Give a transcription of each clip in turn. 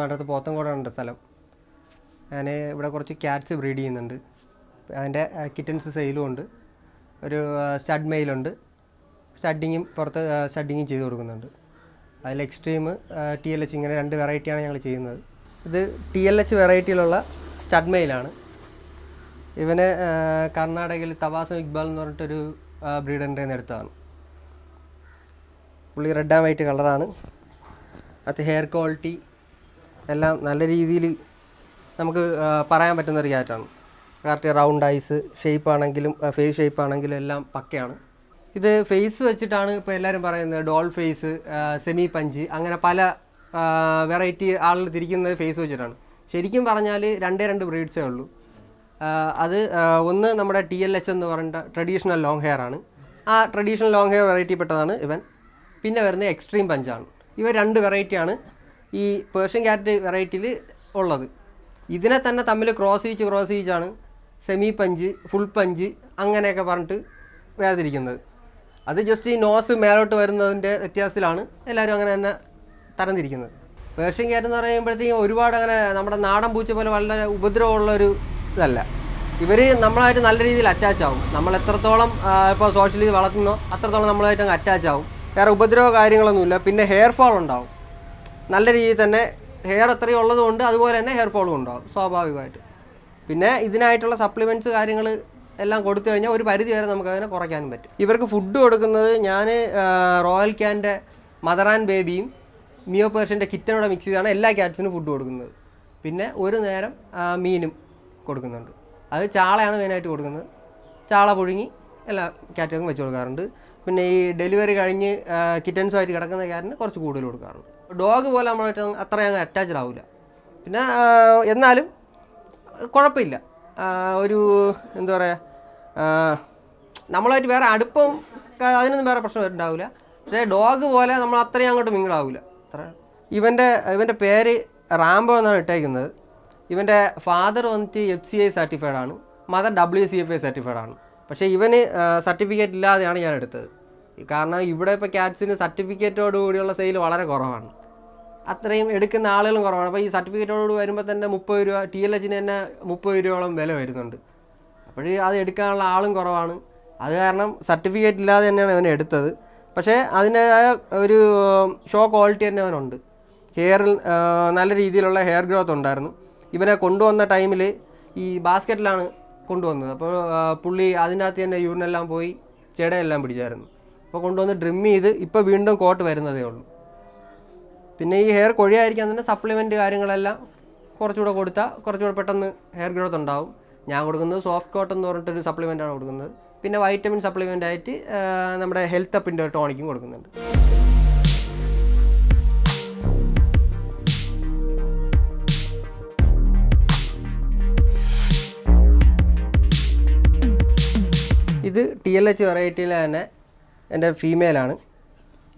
എന്നാണ് ട്രിവാൻഡ്രത്ത് പോത്തൻകോടാണ് സ്ഥലം. ഞാൻ ഇവിടെ കുറച്ച് ക്യാറ്റ്സ് ബ്രീഡ് ചെയ്യുന്നുണ്ട്. അതിന്റെ കിറ്റൻസ് സെയിലും ഉണ്ട്. ഒരു സ്റ്റഡ് മെയിലുണ്ട് സ്റ്റഡിങ്ങും പുറത്ത് സ്റ്റഡിങ്ങും ചെയ്ത് കൊടുക്കുന്നുണ്ട്. അതിൽ എക്സ്ട്രീം ടി എൽ എച്ച് ഇങ്ങനെ രണ്ട് വെറൈറ്റിയാണ് ഞങ്ങൾ ചെയ്യുന്നത്. ഇത് ടി എൽ എച്ച് വെറൈറ്റിയിലുള്ള സ്റ്റഡ് മെയിലാണ് ഇവന് കർണാടകയിൽ തവാസം ഇക്ബാൽ എന്ന് പറഞ്ഞിട്ടൊരു ബ്രീഡറിന്റെ എടുത്തതാണ്. പുള്ളി റെഡ് ആൻഡ് വൈറ്റ് കളറാണ് അത് ഹെയർ ക്വാളിറ്റി എല്ലാം നല്ല രീതിയിൽ നമുക്ക് പറയാൻ പറ്റുന്ന ഒരു ക്യാറ്റാണ് കറക്റ്റ് റൗണ്ട് ഐസ് ഷേപ്പ് ആണെങ്കിലും ഫേസ് ഷേപ്പ് ആണെങ്കിലും എല്ലാം പക്കയാണ്. ഇത് ഫേസ് വെച്ചിട്ടാണ് ഇപ്പോൾ എല്ലാവരും പറയുന്നത് ഡോൾ ഫേസ് സെമി പഞ്ച് അങ്ങനെ പല വെറൈറ്റി ആളുകൾ തിരിക്കുന്നത് ഫേസ് വെച്ചിട്ടാണ്. ശരിക്കും പറഞ്ഞാൽ രണ്ടേ രണ്ട് ബ്രീഡ്സേ ഉള്ളൂ. അത് ഒന്ന് നമ്മുടെ ടി എൽ എച്ച് എന്ന് പറഞ്ഞ ട്രഡീഷണൽ ലോങ് ഹെയർ ആണ്. ആ ട്രഡീഷണൽ ലോങ് ഹെയർ വെറൈറ്റി പെട്ടതാണ് ഇവൻ. പിന്നെ വരുന്നത് എക്സ്ട്രീം പഞ്ചാണ് ഇവ രണ്ട് വെറൈറ്റിയാണ് ഈ പേർഷ്യൻ ക്യാറ്റ് വെറൈറ്റിയിൽ ഉള്ളത്. ഇതിനെ തന്നെ തമ്മിൽ ക്രോസ് ചെയ്ച്ച് ക്രോസ് ചെയ്ച്ചാണ് സെമി പഞ്ച് ഫുൾ പഞ്ച് അങ്ങനെയൊക്കെ പറഞ്ഞിട്ട് വേർതിരിക്കുന്നത്. അത് ജസ്റ്റ് ഈ നോസ് മേലോട്ട് വരുന്നതിന്റെ വ്യത്യാസത്തിലാണ് എല്ലാവരും അങ്ങനെ തന്നെ തരംതിരിക്കുന്നത്. പേർഷ്യൻ ക്യാറ്റ് എന്ന് പറയുമ്പോഴത്തേക്കും ഒരുപാട് അങ്ങനെ നമ്മുടെ നാടൻ പൂച്ച പോലെ വളരെ ഉപദ്രവമുള്ള ഒരു ഇതല്ല. ഇവർ നമ്മളായിട്ട് നല്ല രീതിയിൽ അറ്റാച്ച് ആവും. നമ്മൾ എത്രത്തോളം ഇപ്പോൾ സോഷ്യലി വളർത്തുന്നോ അത്രത്തോളം നമ്മളായിട്ട് അങ്ങ് അറ്റാച്ച് ആവും. വേറെ ഉപദ്രവ കാര്യങ്ങളൊന്നുമില്ല. പിന്നെ ഹെയർ ഫാൾ ഉണ്ടാവും. നല്ല രീതിയിൽ തന്നെ ഹെയർ അത്രയും ഉള്ളതുകൊണ്ട് അതുപോലെ തന്നെ ഹെയർ ഫോളും ഉണ്ടാവും സ്വാഭാവികമായിട്ട്. പിന്നെ ഇതിനായിട്ടുള്ള സപ്ലിമെന്റ്സ് കാര്യങ്ങൾ എല്ലാം കൊടുത്തു കഴിഞ്ഞാൽ ഒരു പരിധി വരെ നമുക്ക് അതിനെ കുറയ്ക്കാനും പറ്റും. ഇവർക്ക് ഫുഡ് കൊടുക്കുന്നത് ഞാൻ റോയൽ ക്യാന്റെ മദർ ആൻഡ് ബേബിയും മിയോ പേർഷ്യന്റെ കിറ്റനോടെ മിക്സ് ചെയ്താണ് എല്ലാ ക്യാറ്റ്സിനും ഫുഡ് കൊടുക്കുന്നത്. പിന്നെ ഒരു നേരം മീനും കൊടുക്കുന്നുണ്ട്. അത് ചാളയാണ് മെയിനായിട്ട് കൊടുക്കുന്നത്. ചാള പുഴുങ്ങി എല്ലാ ക്യാറ്റുകൾക്കും വെച്ച് കൊടുക്കാറുണ്ട്. പിന്നെ ഈ ഡെലിവറി കഴിഞ്ഞ് കിറ്റൻസുമായിട്ട് കിടക്കുന്ന ക്യാറ്റിന് കുറച്ച് കൂടുതൽ കൊടുക്കാറുണ്ട്. ഡോഗ് പോലെ നമ്മളായിട്ട് അത്ര അങ്ങ് അറ്റാച്ച്ഡ് ആവില്ല പിന്നെ എന്നാലും കുഴപ്പമില്ല ഒരു എന്താ പറയുക നമ്മളായിട്ട് വേറെ അടുപ്പം അതിനൊന്നും വേറെ പ്രശ്നം ഉണ്ടാവില്ല പക്ഷേ ഡോഗ് പോലെ നമ്മൾ അത്രയും അങ്ങോട്ട് മിങ്കിളാവില്ല അത്ര. ഇവന്റെ ഇവന്റെ പേര് റാംബോ എന്നാണ് ഇട്ടേക്കുന്നത്. ഇവന്റെ ഫാദർ വന്നിട്ട് എഫ് സി ഐ സർട്ടിഫൈഡ് ആണ്. Mother W C F I certified ആണ്. പക്ഷേ ഇവന് സർട്ടിഫിക്കറ്റ് ഇല്ലാതെയാണ് ഞാൻ എടുത്തത്. കാരണം ഇവിടെ ഇപ്പോൾ ക്യാറ്റ്സിന് സർട്ടിഫിക്കറ്റോട് കൂടിയുള്ള സെയിൽ വളരെ കുറവാണ്. അത്രയും എടുക്കുന്ന ആളുകളും കുറവാണ്. അപ്പോൾ ഈ സർട്ടിഫിക്കറ്റോട് വരുമ്പോൾ തന്നെ മുപ്പത് രൂപ ടി എൽ എച്ചിന് തന്നെ മുപ്പത് രൂപയോളം വില വരുന്നുണ്ട്. അപ്പോൾ അത് എടുക്കാനുള്ള ആളും കുറവാണ്. അത് കാരണം സർട്ടിഫിക്കറ്റ് ഇല്ലാതെ തന്നെയാണ് അവൻ എടുത്തത്. പക്ഷേ അതിന്റെതായ ഒരു ഷോ ക്വാളിറ്റി തന്നെ അവനുണ്ട്. ഹെയറിൽ നല്ല രീതിയിലുള്ള ഹെയർ ഗ്രോത്ത് ഉണ്ടായിരുന്നു. ഇവനെ കൊണ്ടുവന്ന ടൈമിൽ ഈ ബാസ്ക്കറ്റിലാണ് കൊണ്ടുവന്നത്. അപ്പോൾ പുള്ളി അതിനകത്ത് തന്നെ യൂറിനെല്ലാം പോയി ചെടയെല്ലാം പിടിച്ചായിരുന്നു. അപ്പോൾ കൊണ്ടുവന്ന് ഡ്രിം ചെയ്ത് ഇപ്പോൾ വീണ്ടും കോട്ട് വരുന്നതേ ഉള്ളൂ. പിന്നെ ഈ ഹെയർ കൊഴിയായിരിക്കാൻ തന്നെ സപ്ലിമെന്റ് കാര്യങ്ങളെല്ലാം കുറച്ചുകൂടെ കൊടുത്താൽ കുറച്ചുകൂടെ പെട്ടെന്ന് ഹെയർ ഗ്രോത്ത് ഉണ്ടാവും. ഞാൻ കൊടുക്കുന്നത് സോഫ്റ്റ് കോട്ടൺ എന്ന് പറഞ്ഞിട്ടൊരു സപ്ലിമെന്റാണ് കൊടുക്കുന്നത്. പിന്നെ വൈറ്റമിൻ സപ്ലിമെന്റ് ആയിട്ട് നമ്മുടെ ഹെൽത്ത് അപ്പിന്റെ ടോണിക്കും കൊടുക്കുന്നുണ്ട്. ഇത് ടി എൽ എച്ച് വെറൈറ്റിയിലെ തന്നെ എന്റെ ഫീമെയിലാണ്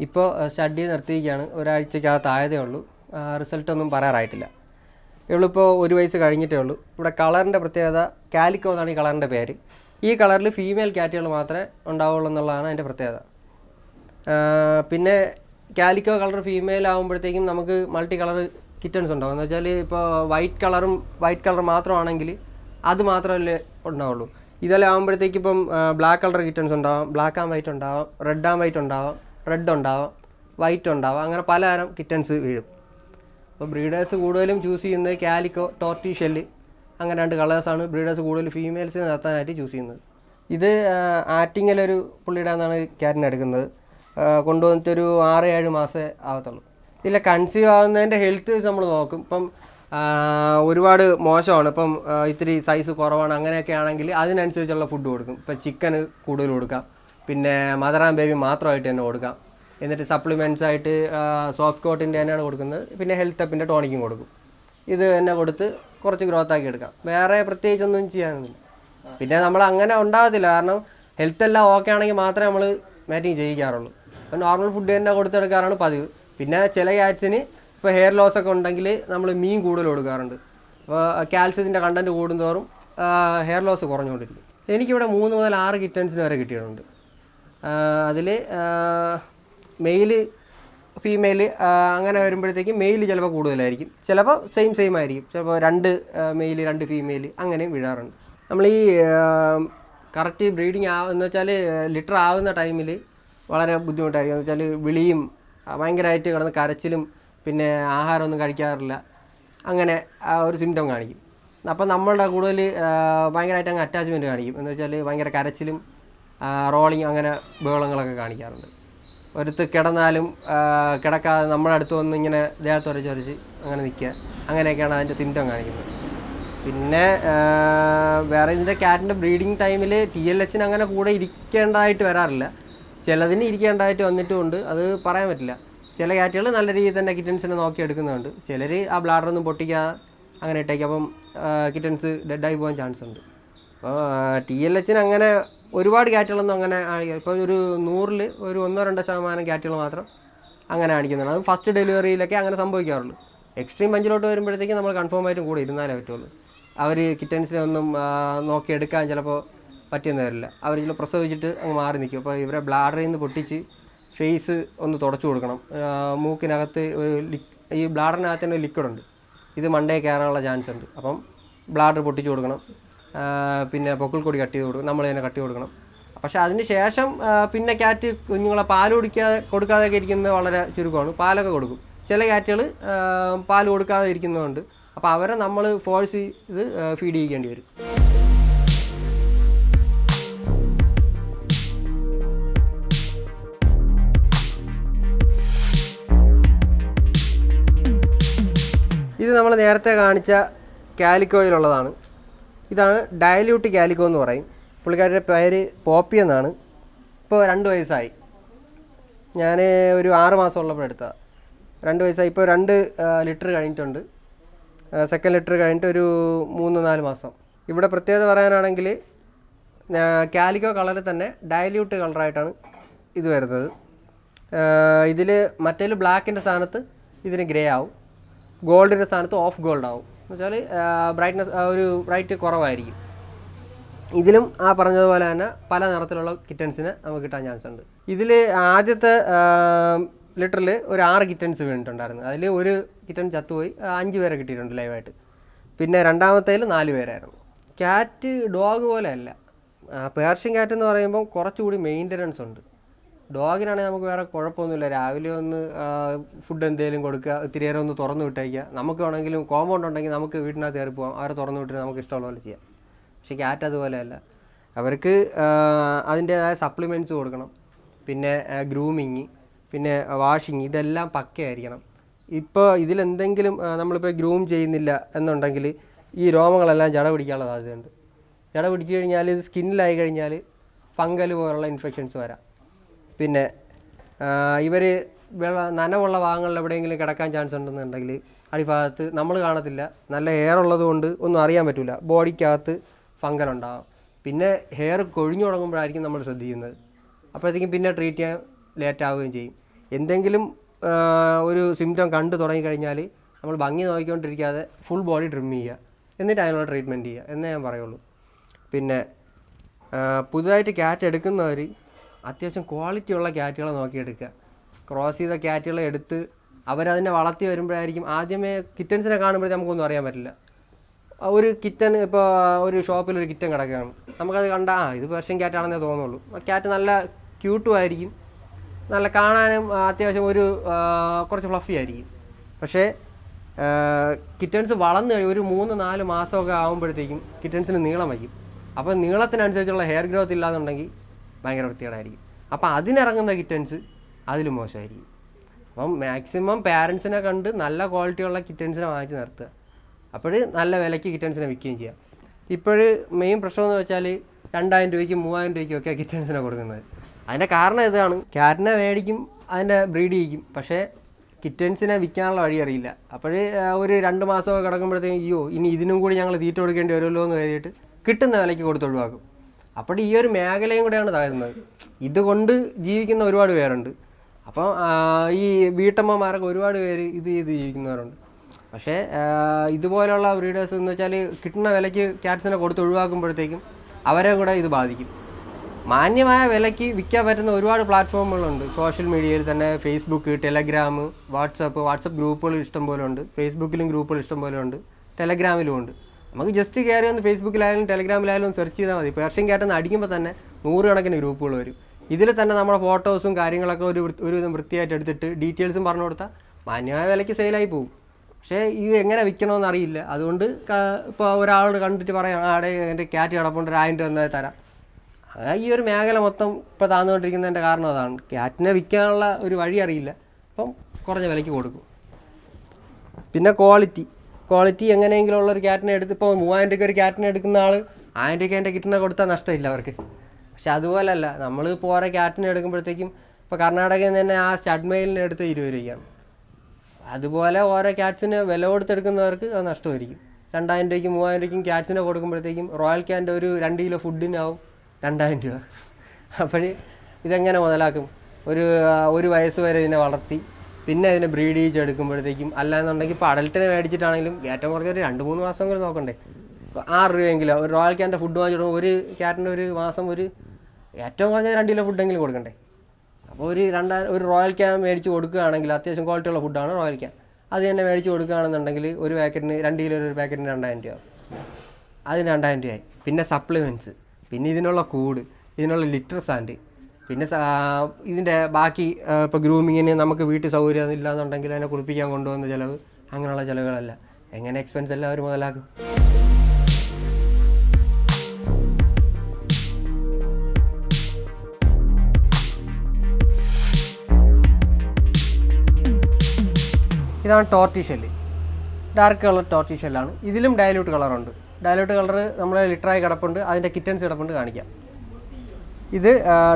ഇപ്പോൾ സ്റ്റഡി നിർത്തിയിരിക്കുകയാണ്. ഒരാഴ്ചയ്ക്കകത്ത് ആയതേ ഉള്ളൂ. റിസൾട്ടൊന്നും പറയാറായിട്ടില്ല. ഇവളിപ്പോൾ ഒരു വയസ്സ് കഴിഞ്ഞിട്ടേ ഉള്ളൂ. ഇവിടെ കളറിന്റെ പ്രത്യേകത കാലിക്കോ എന്നാണ് ഈ കളറിന്റെ പേര്. ഈ കളറിൽ ഫീമെയിൽ ക്യാറ്റുകൾ മാത്രമേ ഉണ്ടാവുള്ളൂ എന്നുള്ളതാണ് അതിന്റെ പ്രത്യേകത. പിന്നെ കാലിക്കോ കളർ ഫീമെയിൽ ആകുമ്പോഴത്തേക്കും നമുക്ക് മൾട്ടി കളർ കിറ്റൻസ് ഉണ്ടാവും. എന്ന് വെച്ചാൽ ഇപ്പോൾ വൈറ്റ് കളറും വൈറ്റ് കളർ മാത്രമാണെങ്കിൽ അത് മാത്രമല്ലേ ഉണ്ടാവുള്ളൂ. ഇതെല്ലാം ആകുമ്പോഴത്തേക്ക് ഇപ്പം ബ്ലാക്ക് കളർ കിറ്റൻസ് ഉണ്ടാവാം ബ്ലാക്ക് ആൻഡ് വൈറ്റ് ഉണ്ടാവാം റെഡ് ആൻഡ് വൈറ്റ് ഉണ്ടാവാം. റെഡ് ഉണ്ടാവാം വൈറ്റ് ഉണ്ടാവാം അങ്ങനെ പലതരം കിറ്റൻസ് വീഴും. അപ്പോൾ ബ്രീഡേഴ്സ് കൂടുതലും ചൂസ് ചെയ്യുന്നത് കാലിക്കോ ടോർട്ടി ഷെല്ല് അങ്ങനെ രണ്ട് കളേഴ്സാണ് ബ്രീഡേഴ്സ് കൂടുതൽ ഫീമെയിൽസിനെ നിർത്താനായിട്ട് ചൂസ് ചെയ്യുന്നത്. ഇത് ആറ്റിങ്ങലൊരു പുള്ളിയുടെ നിന്നാണ് ക്യാറ്റിനെ എടുക്കുന്നത് കൊണ്ടുവന്നിട്ടൊരു ആറ് ഏഴ് മാസമേ ആവത്തുള്ളൂ. ഇല്ല കൺസീവ് ആവുന്നതിന്റെ ഹെൽത്ത് നമ്മൾ നോക്കും. ഇപ്പം ഒരുപാട് മോശമാണ്. ഇപ്പം ഇത്തിരി സൈസ് കുറവാണ്. അങ്ങനെയൊക്കെ ആണെങ്കിൽ അതിനനുസരിച്ചുള്ള ഫുഡ് കൊടുക്കും. ഇപ്പം ചിക്കന് കൂടുതൽ കൊടുക്കാം. പിന്നെ മദർ ആൻഡ് ബേബി മാത്രമായിട്ട് തന്നെ കൊടുക്കാം. എന്നിട്ട് സപ്ലിമെന്റ്സ് ആയിട്ട് സോഫ്റ്റ് കോട്ടിന്റെ തന്നെയാണ് കൊടുക്കുന്നത്. പിന്നെ ഹെൽത്ത് അപ്പിന്റെ ടോണിക്കും കൊടുക്കും. ഇത് തന്നെ കൊടുത്ത് കുറച്ച് ഗ്രോത്ത് ആക്കി എടുക്കാം. വേറെ പ്രത്യേകിച്ചൊന്നും ചെയ്യാനൊന്നുമില്ല. പിന്നെ നമ്മൾ അങ്ങനെ ഉണ്ടാകത്തില്ല. കാരണം ഹെൽത്ത് എല്ലാം ഓക്കെ ആണെങ്കിൽ മാത്രമേ നമ്മൾ മാറ്റിങ് ചെയ്യിക്കാറുള്ളൂ. അപ്പോൾ നോർമൽ ഫുഡ് തന്നെ കൊടുത്തെടുക്കാറാണ് പതിവ്. പിന്നെ ചില ക്യാറ്റ്സിന് ഇപ്പോൾ ഹെയർ ലോസ് ഒക്കെ ഉണ്ടെങ്കിൽ നമ്മൾ മീൻ കൂടുതൽ കൊടുക്കാറുണ്ട്. അപ്പോൾ കാൽസ്യത്തിന്റെ കണ്ടന്റ് കൂടുന്തോറും ഹെയർ ലോസ് കുറഞ്ഞുകൊണ്ടിരിക്കും. എനിക്കിവിടെ മൂന്ന് മുതൽ ആറ് കിറ്റൻസിന് വരെ കിട്ടിയിട്ടുണ്ട്. അതിൽ മെയിൽ ഫീമെയിൽ അങ്ങനെ വരുമ്പോഴത്തേക്കും മെയിൽ ചിലപ്പോൾ കൂടുതലായിരിക്കും. ചിലപ്പോൾ സെയിം സെയിം ആയിരിക്കും. ചിലപ്പോൾ രണ്ട് മെയിൽ രണ്ട് ഫീമെയിൽ അങ്ങനെയും വീഴാറുണ്ട്. നമ്മൾ ഈ കറക്റ്റ് ബ്രീഡിങ് ആവുന്ന വെച്ചാൽ ലിറ്റർ ആവുന്ന ടൈമിൽ വളരെ ബുദ്ധിമുട്ടായിരിക്കും. എന്ന് വെച്ചാൽ വിളിയും ഭയങ്കരമായിട്ട് കിടന്ന് കരച്ചിലും പിന്നെ ആഹാരമൊന്നും കഴിക്കാറില്ല. അങ്ങനെ ഒരു സിംറ്റം കാണിക്കും. അപ്പോൾ നമ്മളുടെ കൂടുതൽ ഭയങ്കരമായിട്ട് അങ്ങ് അറ്റാച്ച്മെന്റ് കാണിക്കും. എന്ന് വെച്ചാൽ ഭയങ്കര കരച്ചിലും റോളിങ് അങ്ങനെ ബഹളങ്ങളൊക്കെ കാണിക്കാറുണ്ട്. ഒരുത്ത് കിടന്നാലും കിടക്കാതെ നമ്മുടെ അടുത്ത് വന്ന് ഇങ്ങനെ ദേഹത്ത് ഉരച്ചൊരച്ച് അങ്ങനെ നിൽക്കുക. അങ്ങനെയൊക്കെയാണ് അതിന്റെ സിംറ്റം കാണിക്കുന്നത്. പിന്നെ വേറെ ഇതിന്റെ ക്യാറ്റിന്റെ ബ്രീഡിങ് ടൈമിൽ ടി എൽ എച്ചിന് അങ്ങനെ കൂടെ ഇരിക്കേണ്ടതായിട്ട് വരാറില്ല. ചിലതിന് ഇരിക്കേണ്ടതായിട്ട് വന്നിട്ടുമുണ്ട്. അത് പറയാൻ പറ്റില്ല. ചില ക്യാറ്റുകൾ നല്ല രീതിയിൽ തന്നെ കിറ്റൻസിനെ നോക്കി എടുക്കുന്നുണ്ട്. ചിലർ ആ ബ്ലാഡറൊന്നും പൊട്ടിക്കാതെ അങ്ങനെ ഇട്ടേക്കും. അപ്പം കിറ്റൻസ് ഡെഡായി പോകാൻ ചാൻസ് ഉണ്ട് അപ്പോൾ ടി എൽ എച്ചിന് അങ്ങനെ ഒരുപാട് ക്യാറ്റുകളൊന്നും അങ്ങനെ ഇപ്പോൾ ഒരു നൂറിൽ ഒരു ഒന്നോ രണ്ടോ ശതമാനം ക്യാറ്റുകൾ മാത്രം അങ്ങനെ കാണിക്കുന്നതാണ് അത് ഫസ്റ്റ് ഡെലിവറിയിലൊക്കെ അങ്ങനെ സംഭവിക്കാറുള്ളൂ. എക്സ്ട്രീം പഞ്ചിലോട്ട് വരുമ്പോഴത്തേക്കും നമ്മൾ കൺഫേം ആയിട്ടും കൂടെ ഇരുന്നാലേ പറ്റുള്ളൂ. അവർ കിറ്റൻസിനെ ഒന്നും നോക്കി നോക്കിയെടുക്കാൻ ചിലപ്പോൾ പറ്റിയെന്ന് അവർ ചില പ്രസവിച്ചിട്ട് അങ്ങ് മാറി നിൽക്കും അപ്പോൾ ഇവരെ ബ്ലാഡറിൽ നിന്ന് പൊട്ടിച്ച് ഫേസ് ഒന്ന് തുടച്ചു കൊടുക്കണം. മൂക്കിനകത്ത് ഒരു ലിക് ഈ ബ്ലാഡറിനകത്ത് തന്നെ ലിക്വിഡ് ഉണ്ട്. ഇത് മണ്ടേ കയറാനുള്ള ചാൻസ് ഉണ്ട്. അപ്പം ബ്ലാഡർ പൊട്ടിച്ചു കൊടുക്കണം. പിന്നെ പൊക്കിൾ കൊടി കട്ട് ചെയ്ത് കൊടുക്കും. നമ്മൾ തന്നെ കട്ട് ചെയ്ത് കൊടുക്കണം. പക്ഷെ അതിന് ശേഷം പിന്നെ ക്യാറ്റ് കുഞ്ഞുങ്ങളെ പാൽ കുടിക്കാതെ കൊടുക്കാതെയൊക്കെ ഇരിക്കുന്നത് വളരെ ചുരുക്കമാണ്. പാലൊക്കെ കൊടുക്കും. ചില ക്യാറ്റുകൾ പാൽ കൊടുക്കാതെ ഇരിക്കുന്നതുകൊണ്ട്. അപ്പോൾ അവരെ നമ്മൾ ഫോഴ്സ് ചെയ്ത് ഫീഡ് ചെയ്യേണ്ടി വരും. ഇത് നമ്മൾ നേരത്തെ കാണിച്ച കാലിക്കോയിലുള്ളതാണ്. ഇതാണ് ഡയല്യൂട്ട് കാലിക്കോ എന്ന് പറയും. പുള്ളിക്കാരുടെ പേര് പോപ്പി എന്നാണ്. ഇപ്പോൾ രണ്ട് വയസ്സായി. ഞാൻ ഒരു ആറ് മാസം ഉള്ളപ്പോൾ എടുത്തതാണ് രണ്ട് വയസ്സായി. ഇപ്പോൾ രണ്ട് ലിറ്റർ കഴിഞ്ഞിട്ടുണ്ട്. സെക്കൻഡ് ലിറ്റർ കഴിഞ്ഞിട്ട് ഒരു മൂന്ന് നാല് മാസം. ഇവിടെ പ്രത്യേകത പറയാനാണെങ്കിൽ കാലിക്കോ കളറിൽ തന്നെ ഡയല്യൂട്ട് കളറായിട്ടാണ് ഇത് വരുന്നത്. ഇതിൽ മറ്റേൽ ബ്ലാക്കിന്റെ സ്ഥാനത്ത് ഇതിന് ഗ്രേ ആവും. ഗോൾഡിന്റെ സ്ഥാനത്ത് ഓഫ് ഗോൾഡ് ആവും. വെച്ചാൽ ബ്രൈറ്റ്നസ് ഒരു ബ്രൈറ്റ് കുറവായിരിക്കും. ഇതിലും ആ പറഞ്ഞതുപോലെ തന്നെ പല നിറത്തിലുള്ള കിറ്റൻസിന് നമുക്ക് കിട്ടാൻ ചാൻസ് ഉണ്ട്. ഇതിൽ ആദ്യത്തെ ലിറ്ററിൽ ഒരു ആറ് കിറ്റൻസ് വീണിട്ടുണ്ടായിരുന്നു. അതിൽ ഒരു കിറ്റൻ ചത്തുപോയി. അഞ്ച് പേരെ കിട്ടിയിട്ടുണ്ട് ലൈവായിട്ട് പിന്നെ രണ്ടാമത്തേൽ നാല് പേരായിരുന്നു. ക്യാറ്റ് ഡോഗ് പോലെ അല്ല പേർഷ്യൻ ക്യാറ്റ് എന്ന് പറയുമ്പോൾ കുറച്ചുകൂടി മെയിന്റനൻസ് ഉണ്ട്. ഡോഗിനാണെങ്കിൽ നമുക്ക് വേറെ കുഴപ്പമൊന്നുമില്ല. രാവിലെ ഒന്ന് ഫുഡ് എന്തെങ്കിലും കൊടുക്കുക ഇത്തിരി നേരം ഒന്ന് തുറന്നു വിട്ടേക്കുക. നമുക്ക് വേണമെങ്കിലും കോമ്പൗണ്ട് ഉണ്ടെങ്കിൽ നമുക്ക് വീട്ടിനകത്ത് കയറി പോകാം അവരെ തുറന്നു വിട്ടിട്ട് നമുക്ക് ഇഷ്ടമുള്ള പോലെ ചെയ്യാം. പക്ഷേ ക്യാറ്റ് അതുപോലെയല്ല അവർക്ക് അതിന്റേതായ സപ്ലിമെന്റ്സ് കൊടുക്കണം. പിന്നെ ഗ്രൂമിങ് പിന്നെ വാഷിങ് ഇതെല്ലാം പക്കയായിരിക്കണം. ഇപ്പോൾ ഇതിലെന്തെങ്കിലും നമ്മളിപ്പോൾ ഗ്രൂം ചെയ്യുന്നില്ല എന്നുണ്ടെങ്കിൽ ഈ രോമങ്ങളെല്ലാം ജട പിടിക്കാനുള്ള സാധ്യതയുണ്ട്. ജട പിടിച്ചു കഴിഞ്ഞാൽ ഇത് സ്കിന്നിലായി കഴിഞ്ഞാൽ ഫംഗൽ പോലുള്ള ഇൻഫെക്ഷൻസ് വരാം. പിന്നെ ഇവർ വെള്ള നനവുള്ള ഭാഗങ്ങളിൽ എവിടെയെങ്കിലും കിടക്കാൻ ചാൻസ് ഉണ്ടെന്നുണ്ടെങ്കിൽ അടിഭാഗത്ത് നമ്മൾ കാണത്തില്ല. നല്ല ഹെയർ ഉള്ളത് കൊണ്ട് ഒന്നും അറിയാൻ പറ്റില്ല ബോഡിക്കകത്ത് ഫംഗൽ ഉണ്ടാകും പിന്നെ ഹെയർ കൊഴിഞ്ഞു തുടങ്ങുമ്പോഴായിരിക്കും നമ്മൾ ശ്രദ്ധിക്കുന്നത്. അപ്പോഴത്തേക്കും പിന്നെ ട്രീറ്റ് ചെയ്യാൻ ലേറ്റ് ആവുകയും ചെയ്യും. എന്തെങ്കിലും ഒരു സിംറ്റം കണ്ടു തുടങ്ങിക്കഴിഞ്ഞാൽ നമ്മൾ ഭംഗി നോക്കിക്കൊണ്ടിരിക്കാതെ ഫുൾ ബോഡി ട്രിം ചെയ്യുക. എന്നിട്ട് അതിനുള്ള ട്രീറ്റ്മെന്റ് ചെയ്യുക. എന്നേ ഞാൻ പറയുള്ളൂ. പിന്നെ പുതുതായിട്ട് ക്യാറ്റ് എടുക്കുന്നവർ അത്യാവശ്യം ക്വാളിറ്റി ഉള്ള ക്യാറ്റുകളെ നോക്കിയെടുക്കുക. ക്രോസ് ചെയ്ത ക്യാറ്റുകളെ എടുത്ത് അവരതിനെ വളർത്തി വരുമ്പോഴായിരിക്കും ആദ്യമേ കിറ്റൻസിനെ കാണുമ്പോഴേ നമുക്കൊന്നും അറിയാൻ പറ്റില്ല. ഒരു കിറ്റൻ ഇപ്പോൾ ഒരു ഷോപ്പിൽ ഒരു കിറ്റൻ കിടക്കുകയാണ്. നമുക്കത് കണ്ട ആ ഇത് പേർഷ്യൻ ക്യാറ്റാണെന്നേ തോന്നുള്ളൂ. ക്യാറ്റ് നല്ല ക്യൂട്ടും ആയിരിക്കും. നല്ല കാണാനും അത്യാവശ്യം ഒരു കുറച്ച് ഫ്ലഫി ആയിരിക്കും. പക്ഷേ കിറ്റൻസ് വളർന്നു കഴിയും ഒരു മൂന്ന് നാല് മാസമൊക്കെ ആകുമ്പോഴത്തേക്കും കിറ്റൻസിന് നീളം വയ്ക്കും. അപ്പോൾ നീളത്തിനനുസരിച്ചുള്ള ഹെയർ ഗ്രോത്ത് ഇല്ലാന്നുണ്ടെങ്കിൽ ഭയങ്കര വൃത്തികേടായിരിക്കും. അപ്പോൾ അതിനിറങ്ങുന്ന കിറ്റൻസ് അതിൽ മോശമായിരിക്കും. അപ്പം മാക്സിമം പാരൻസിനെ കണ്ട് നല്ല ക്വാളിറ്റിയുള്ള കിറ്റൻസിനെ വാങ്ങിച്ച് നിർത്തുക. അപ്പോൾ നല്ല വിലയ്ക്ക് കിറ്റൻസിനെ വിൽക്കുകയും ചെയ്യാം. ഇപ്പോഴ് മെയിൻ പ്രശ്നം എന്ന് വെച്ചാൽ രണ്ടായിരം രൂപയ്ക്കും മൂവായിരം രൂപയ്ക്കും ഒക്കെ കിറ്റൻസിനെ കൊടുക്കുന്നത്. അതിന്റെ കാരണം ഇതാണ്. ക്യാറ്റിനെ മേടിക്കും അതിന്റെ ബ്രീഡ് ചെയ്യിക്കും. പക്ഷേ കിറ്റൻസിനെ വിൽക്കാനുള്ള വഴി അറിയില്ല. അപ്പോൾ ഒരു രണ്ട് മാസമൊക്കെ കിടക്കുമ്പോഴത്തേക്കും അയ്യോ ഇനി ഇതിനും കൂടി ഞങ്ങൾ തീറ്റ കൊടുക്കേണ്ടി വരുമല്ലോ എന്ന് കരുതിയിട്ട് കിട്ടുന്ന വിലയ്ക്ക് കൊടുത്ത് ഒഴിവാക്കും. അപ്പോൾ ഈ ഒരു മേഖലയും കൂടെയാണ് താഴ്ന്നത് ഇതുകൊണ്ട് ജീവിക്കുന്ന ഒരുപാട് പേരുണ്ട്. അപ്പം ഈ വീട്ടമ്മമാരൊക്കെ ഒരുപാട് പേര് ഇത് ചെയ്ത് ജീവിക്കുന്നവരുണ്ട്. പക്ഷേ ഇതുപോലെയുള്ള ബ്രീഡേഴ്സ് എന്ന് വെച്ചാൽ കിട്ടുന്ന വിലയ്ക്ക് ക്യാറ്റ്സിനെ കൊടുത്ത് ഒഴിവാക്കുമ്പോഴത്തേക്കും അവരെ കൂടെ ഇത് ബാധിക്കും. മാന്യമായ വിലയ്ക്ക് വിൽക്കാൻ പറ്റുന്ന ഒരുപാട് പ്ലാറ്റ്ഫോമുകളുണ്ട് സോഷ്യൽ മീഡിയയിൽ തന്നെ ഫേസ്ബുക്ക് ടെലഗ്രാം വാട്സപ്പ് വാട്സപ്പ് ഗ്രൂപ്പുകൾ ഇഷ്ടം പോലെ ഉണ്ട്. ഫേസ്ബുക്കിലും ഗ്രൂപ്പുകൾ ഇഷ്ടം പോലെ ഉണ്ട്. ടെലഗ്രാമിലും ഉണ്ട്. നമുക്ക് ജസ്റ്റ് കയറി ഒന്ന് ഫേസ്ബുക്കിലായാലും ടെലിഗ്രാമിലായാലും ഒന്ന് സെർച്ച് ചെയ്താൽ മതി. പേർഷ്യൻ ക്യാറ്റ് അടിക്കുമ്പോൾ തന്നെ നൂറുകണക്കിന് ഗ്രൂപ്പുകൾ വരും. ഇതിൽ തന്നെ നമ്മുടെ ഫോട്ടോസും കാര്യങ്ങളൊക്കെ ഒരു ഒരു വിധം വൃത്തിയായിട്ട് എടുത്തിട്ട് ഡീറ്റെയിൽസും പറഞ്ഞു കൊടുത്താൽ മാന്യമായ വിലയ്ക്ക് സെയിലായി പോകും പക്ഷേ ഇത് എങ്ങനെ വിൽക്കണമെന്ന് അറിയില്ല. അതുകൊണ്ട് ഇപ്പോൾ ഒരാളോട് കണ്ടിട്ട് പറയാം ആടെ എന്റെ ക്യാറ്റ് കിടപ്പുണ്ട് ഒരു ആയിരം രൂപ എന്നാൽ തരാം. ഈ ഒരു മേഖല മൊത്തം ഇപ്പോൾ താന്നുകൊണ്ടിരിക്കുന്നതിന്റെ കാരണം അതാണ്. ക്യാറ്റിനെ വിൽക്കാനുള്ള ഒരു വഴി അറിയില്ല. അപ്പം കുറഞ്ഞ വിലയ്ക്ക് കൊടുക്കും. പിന്നെ ക്വാളിറ്റി ക്വാളിറ്റി എങ്ങനെയെങ്കിലും ഉള്ള ഒരു ക്യാറ്റിനെ എടുത്ത് ഇപ്പോൾ മൂവായിരം രൂപയ്ക്ക് ഒരു ക്യാറ്റിനെ എടുക്കുന്ന ആൾ ആയിരം രൂപയ്ക്ക് എന്റെ കിറ്റിനെ കൊടുത്താൽ നഷ്ടമില്ല അവർക്ക്. പക്ഷെ അതുപോലല്ല നമ്മൾ ഇപ്പോൾ ഓരോ ക്യാറ്റിനെ എടുക്കുമ്പോഴത്തേക്കും ഇപ്പോൾ കർണാടകയിൽ നിന്ന് തന്നെ ആ സ്റ്റഡ് മെയിലിന് എടുത്ത് ഇരുപത് രൂപയ്ക്കാണ്. അതുപോലെ ഓരോ ക്യാറ്റ്സിന് വില കൊടുത്തെടുക്കുന്നവർക്ക് അത് നഷ്ടമായിരിക്കും. രണ്ടായിരം രൂപയ്ക്കും മൂവായിരം രൂപയ്ക്കും ക്യാറ്റ്സിനെ കൊടുക്കുമ്പോഴത്തേക്കും റോയൽ ക്യാന്റെ ഒരു രണ്ട് കിലോ ഫുഡിനാവും രണ്ടായിരം രൂപ. അപ്പോൾ ഇതെങ്ങനെ മുതലാക്കും? ഒരു ഒരു വയസ്സ് വരെ ഇതിനെ വളർത്തി. പിന്നെ അതിനെ ബ്രീഡ് ചെയ്തെടുക്കുമ്പോഴത്തേക്കും അല്ലാന്നുണ്ടെങ്കിൽ ഇപ്പോൾ അഡൽട്ടിനെ മേടിച്ചിട്ടാണെങ്കിലും ഏറ്റവും കുറഞ്ഞ ഒരു രണ്ട് മൂന്ന് മാസമെങ്കിലും നോക്കണ്ടേ? ആറ് രൂപയെങ്കിലും? ഒരു റോയൽ ക്യാന്റെ ഫുഡ് വാങ്ങിച്ചിടുമ്പോൾ ഒരു ക്യാറ്റിന്റെ ഒരു മാസം ഒരു ഏറ്റവും കുറഞ്ഞ രണ്ട് കിലോ ഫുഡെങ്കിലും കൊടുക്കണ്ടേ? അപ്പോൾ ഒരു രണ്ടാ ഒരു റോയൽ ക്യാൻ മേടിച്ച് കൊടുക്കുകയാണെങ്കിൽ അത്യാവശ്യം ക്വാളിറ്റി ഉള്ള ഫുഡാണ് റോയൽ ക്യാൻ അത് തന്നെ മേടിച്ച് കൊടുക്കുകയാണെന്നുണ്ടെങ്കിൽ ഒരു പാക്കറ്റിന് രണ്ട് കിലോ ഒരു പാക്കറ്റിന് രണ്ടായിരം രൂപ. അതിന് രണ്ടായിരം രൂപയായി. പിന്നെ സപ്ലിമെന്റ്സ് പിന്നെ ഇതിനുള്ള കൂട് ഇതിനുള്ള ലിറ്റർ സാൻഡ് പിന്നെ ഇതിന്റെ ബാക്കി ഇപ്പോൾ ഗ്രൂമിങ്ങിന് നമുക്ക് വീട്ടിൽ സൗകര്യം ഇല്ലാന്നുണ്ടെങ്കിൽ അതിനെ കുളിപ്പിക്കാൻ കൊണ്ടുവന്ന ചിലവ് അങ്ങനെയുള്ള ചിലവുകളല്ല. എങ്ങനെ എക്സ്പെൻസ് എല്ലാം അവർ മുതലാക്കും? ഇതാണ് ടോർട്ടി ഷെല്ല് ഡാർക്ക് കളർ ടോർട്ടിഷെല്ലാണ് ഇതിലും ഡയലൂട്ട് കളറുണ്ട് ഡയലൂട്ട് കളർ നമ്മളെ ലിറ്ററായി കിടപ്പുണ്ട്. അതിന്റെ കിറ്റൻസ് കിടപ്പുണ്ട് കാണിക്കാം. ഇത്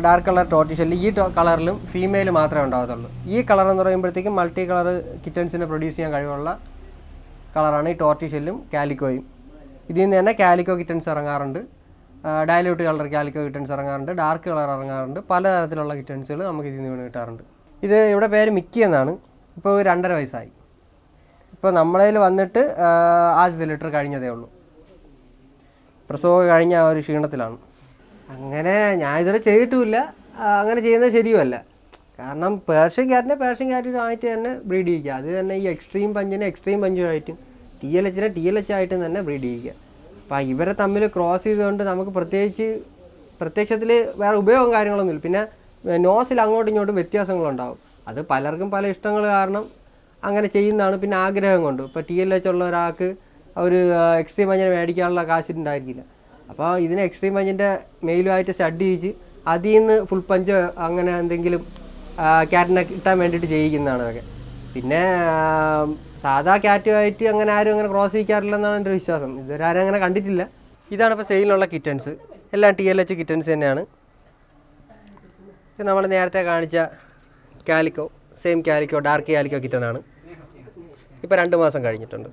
ഡാർക്ക് കളർ ടോർട്ടി ഷെല്ല് ഈ കളറിലും ഫീമെയിൽ മാത്രമേ ഉണ്ടാകത്തുള്ളൂ ഈ കളർ എന്ന് പറയുമ്പോഴത്തേക്കും മൾട്ടി കളർ കിറ്റൻസിനെ പ്രൊഡ്യൂസ് ചെയ്യാൻ കഴിവുള്ള കളറാണ് ഈ ടോർട്ടിഷെല്ലും കാലിക്കോയും ഇതിൽ നിന്ന് തന്നെ കാലിക്കോ കിറ്റൻസ് ഇറങ്ങാറുണ്ട്. ഡയലൂട്ട് കളർ കാലിക്കോ കിറ്റൻസ് ഇറങ്ങാറുണ്ട്. ഡാർക്ക് കളർ ഇറങ്ങാറുണ്ട്. പലതരത്തിലുള്ള കിറ്റൻസുകൾ നമുക്ക് ഇതിൽ നിന്ന് കിട്ടാറുണ്ട്. ഇത് ഇവിടെ പേര് മിക്കി എന്നാണ്. ഇപ്പോൾ രണ്ടര വയസ്സായി. ഇപ്പോൾ നമ്മളതിൽ വന്നിട്ട് ആദ്യത്തെ ലിറ്റർ കഴിഞ്ഞതേ ഉള്ളൂ. പ്രസവം കഴിഞ്ഞ ആ ഒരു ക്ഷീണത്തിലാണ്. അങ്ങനെ ഞാൻ ഇതുവരെ ചെയ്തിട്ടുമില്ല. അങ്ങനെ ചെയ്യുന്നത് ശരിയുമല്ല. കാരണം പേർഷ്യൻ ക്യാറ്റിനെ പേർഷ്യൻ ക്യാറ്റിനായിട്ട് തന്നെ ബ്രീഡ് ചെയ്യിക്കുക. അത് തന്നെ ഈ എക്സ്ട്രീം പഞ്ചിനെ എക്സ്ട്രീം പഞ്ചുമായിട്ടും ടി എൽ എച്ചിനെ ടി എൽ എച്ച് ആയിട്ടും തന്നെ ബ്രീഡ് ചെയ്യിക്കുക. അപ്പോൾ ഇവരെ തമ്മിൽ ക്രോസ് ചെയ്തുകൊണ്ട് നമുക്ക് പ്രത്യേകിച്ച് പ്രത്യക്ഷത്തിൽ വേറെ ഉപയോഗം കാര്യങ്ങളൊന്നുമില്ല പിന്നെ നോസിൽ അങ്ങോട്ടും ഇങ്ങോട്ടും വ്യത്യാസങ്ങളുണ്ടാവും. അത് പലർക്കും പല ഇഷ്ടങ്ങൾ കാരണം അങ്ങനെ ചെയ്യുന്നതാണ് പിന്നെ ആഗ്രഹം കൊണ്ട്. ഇപ്പോൾ ടി എൽ എച്ച് ഉള്ള ഒരാൾക്ക് ഒരു എക്സ്ട്രീം പഞ്ചിനെ മേടിക്കാനുള്ള കാശിട്ടുണ്ടായിരിക്കില്ല അപ്പോൾ ഇതിന് എക്സ്ട്രീം പഞ്ചിന്റെ മെയിലുമായിട്ട് സ്റ്റഡി ചെയ്യിച്ച് അതിൽ നിന്ന് ഫുൾ പഞ്ച് അങ്ങനെ എന്തെങ്കിലും ക്യാറ്റിനെ കിട്ടാൻ വേണ്ടിയിട്ട് ചെയ്യിക്കുന്നതാണ് അതൊക്കെ പിന്നെ സാധാ ക്യാറ്റുമായിട്ട് അങ്ങനെ ആരും അങ്ങനെ ക്രോസ് ചെയ്യിക്കാറില്ലെന്നാണ് എന്റെ വിശ്വാസം. ഇതുവരെ ആരും അങ്ങനെ കണ്ടിട്ടില്ല. ഇതാണ് ഇപ്പോൾ സെയിലിനുള്ള കിറ്റൻസ് എല്ലാം ടി എൽ എച്ച് കിറ്റൻസ് തന്നെയാണ്. നമ്മൾ നേരത്തെ കാണിച്ച calico same calico dark calico കിറ്റനാണ് ഇപ്പോൾ രണ്ട് മാസം കഴിഞ്ഞിട്ടുണ്ട്.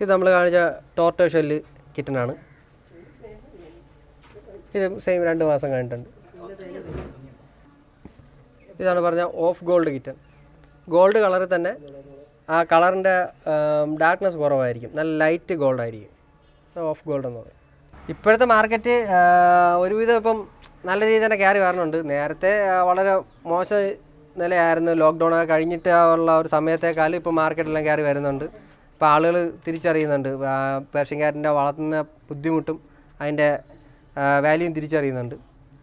ഇത് നമ്മൾ കാണിച്ച ടോർട്ടോ ഷെല്ല് കിറ്റനാണ് ഇത് സെയിം രണ്ട് മാസം കഴിഞ്ഞിട്ടുണ്ട്. ഇതാണ് പറഞ്ഞ ഓഫ് ഗോൾഡ് കിറ്റൻ ഗോൾഡ് കളറിൽ തന്നെ ആ കളറിന്റെ ഡാർക്ക്നെസ് കുറവായിരിക്കും. നല്ല ലൈറ്റ് ഗോൾഡ് ആയിരിക്കും. ഓഫ് ഗോൾഡ് എന്ന് പറയും. ഇപ്പോഴത്തെ മാർക്കറ്റ് ഒരുവിധം ഇപ്പം നല്ല രീതിയിൽ തന്നെ കയറി വരണുണ്ട്. നേരത്തെ വളരെ മോശം നിലയായിരുന്നു. ലോക്ക്ഡൗൺ കഴിഞ്ഞിട്ട് ഉള്ള ഒരു സമയത്തേക്കാളും ഇപ്പോൾ മാർക്കറ്റെല്ലാം കയറി വരുന്നുണ്ട്. ഇപ്പോൾ ആളുകൾ തിരിച്ചറിയുന്നുണ്ട്. പേർഷ്യൻ ക്യാറ്റിന്റെ വളർത്തുന്ന ബുദ്ധിമുട്ടും അതിന്റെ വാല്യൂം തിരിച്ചറിയുന്നുണ്ട്.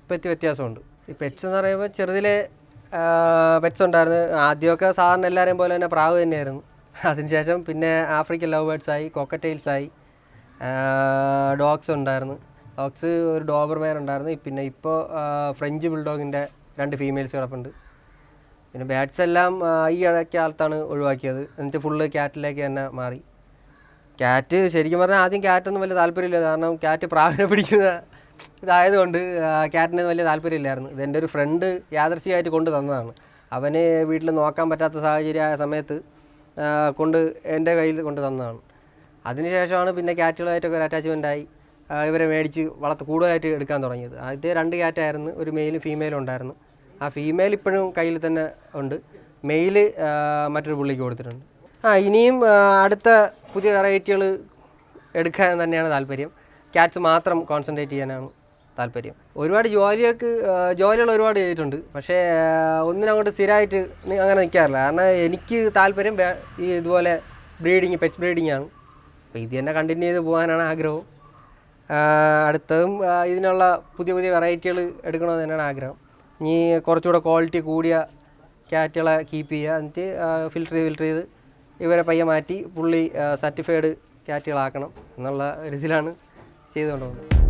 പെറ്റ് വ്യത്യാസമുണ്ട്. ഈ പെറ്റ്സ് എന്ന് പറയുമ്പോൾ ചെറുതിലെ പെറ്റ്സ് ഉണ്ടായിരുന്നു. ആദ്യമൊക്കെ സാധാരണ എല്ലാവരെയും പോലെ തന്നെ പ്രാവ് തന്നെയായിരുന്നു. അതിനുശേഷം പിന്നെ ആഫ്രിക്കൻ ലവ് ബേർഡ്സ് ആയി കോക്കറ്റെയിൽസ് ആയി ഡോഗ്സ് ഉണ്ടായിരുന്നു. ഡോഗ്സ് ഒരു ഡോബർമാൻ ഉണ്ടായിരുന്നു. പിന്നെ ഇപ്പോൾ ഫ്രഞ്ച് ബുൾഡോഗിന്റെ രണ്ട് ഫീമെയിൽസ് കിടപ്പുണ്ട്. പിന്നെ ബാറ്റ്സ് എല്ലാം ഈ ഇടയ്ക്ക് കാലത്താണ് ഒഴിവാക്കിയത്. എന്നിട്ട് ഫുള്ള് ക്യാറ്റിലേക്ക് തന്നെ മാറി. ക്യാറ്റ് ശരിക്കും പറഞ്ഞാൽ ആദ്യം ക്യാറ്റൊന്നും വലിയ താല്പര്യമില്ല. കാരണം ക്യാറ്റ് പ്രാവിനെ പിടിക്കുന്ന ഇതായതുകൊണ്ട് ക്യാറ്റിന് വലിയ താല്പര്യമില്ലായിരുന്നു. ഇതെന്റെ ഒരു ഫ്രണ്ട് യാദർശികമായിട്ട് കൊണ്ട് തന്നതാണ്. അവന് വീട്ടിൽ നോക്കാൻ പറ്റാത്ത സാഹചര്യമായ സമയത്ത് കൊണ്ട് എന്റെ കയ്യിൽ കൊണ്ട് തന്നതാണ്. അതിനുശേഷമാണ് പിന്നെ ക്യാറ്റുകളായിട്ടൊക്കെ ഒരു അറ്റാച്ച്മെന്റ് ആയി ഇവരെ മേടിച്ച് വളർത്ത് കൂടുതലായിട്ട് എടുക്കാൻ തുടങ്ങിയത്. ആദ്യത്തെ രണ്ട് ക്യാറ്റായിരുന്നു ഒരു മെയിലും ഫീമെയിലും ഉണ്ടായിരുന്നു. ആ ഫീമെയിൽ ഇപ്പോഴും കയ്യിൽ തന്നെ ഉണ്ട്. മെയിൽ മറ്റൊരു പുള്ളിക്ക് കൊടുത്തിട്ടുണ്ട്. ആ ഇനിയും അടുത്ത പുതിയ വെറൈറ്റികൾ എടുക്കാൻ തന്നെയാണ് താല്പര്യം. ക്യാറ്റ്സ് മാത്രം കോൺസെൻട്രേറ്റ് ചെയ്യാനാണ് താല്പര്യം. ഒരുപാട് ജോലിയൊക്കെ ജോലികൾ ഒരുപാട് ചെയ്തിട്ടുണ്ട്. പക്ഷേ ഒന്നിനും അങ്ങോട്ട് സ്ഥിരമായിട്ട് അങ്ങനെ നിൽക്കാറില്ല. കാരണം എനിക്ക് താല്പര്യം ഈ ഇതുപോലെ ബ്രീഡിങ് പെറ്റ് ബ്രീഡിങ് ആണ്. അപ്പോൾ ഇത് തന്നെ കണ്ടിന്യൂ ചെയ്ത് പോകാനാണ് ആഗ്രഹം. അടുത്തതും ഇതിനുള്ള പുതിയ പുതിയ വെറൈറ്റികൾ എടുക്കണമെന്ന് തന്നെയാണ് ആഗ്രഹം. ഇനി കുറച്ചുകൂടെ ക്വാളിറ്റി കൂടിയ ക്യാറ്റുകളെ കീപ്പ് ചെയ്യുക. എന്നിട്ട് ഫിൽറ്റർ ഫിൽറ്റർ ചെയ്ത് ഇവരെ പയ്യെ മാറ്റി പുള്ളി സർട്ടിഫൈഡ് ക്യാറ്റുകളാക്കണം എന്നുള്ള ഒരു ഇതിലാണ് ചെയ്തുകൊണ്ട്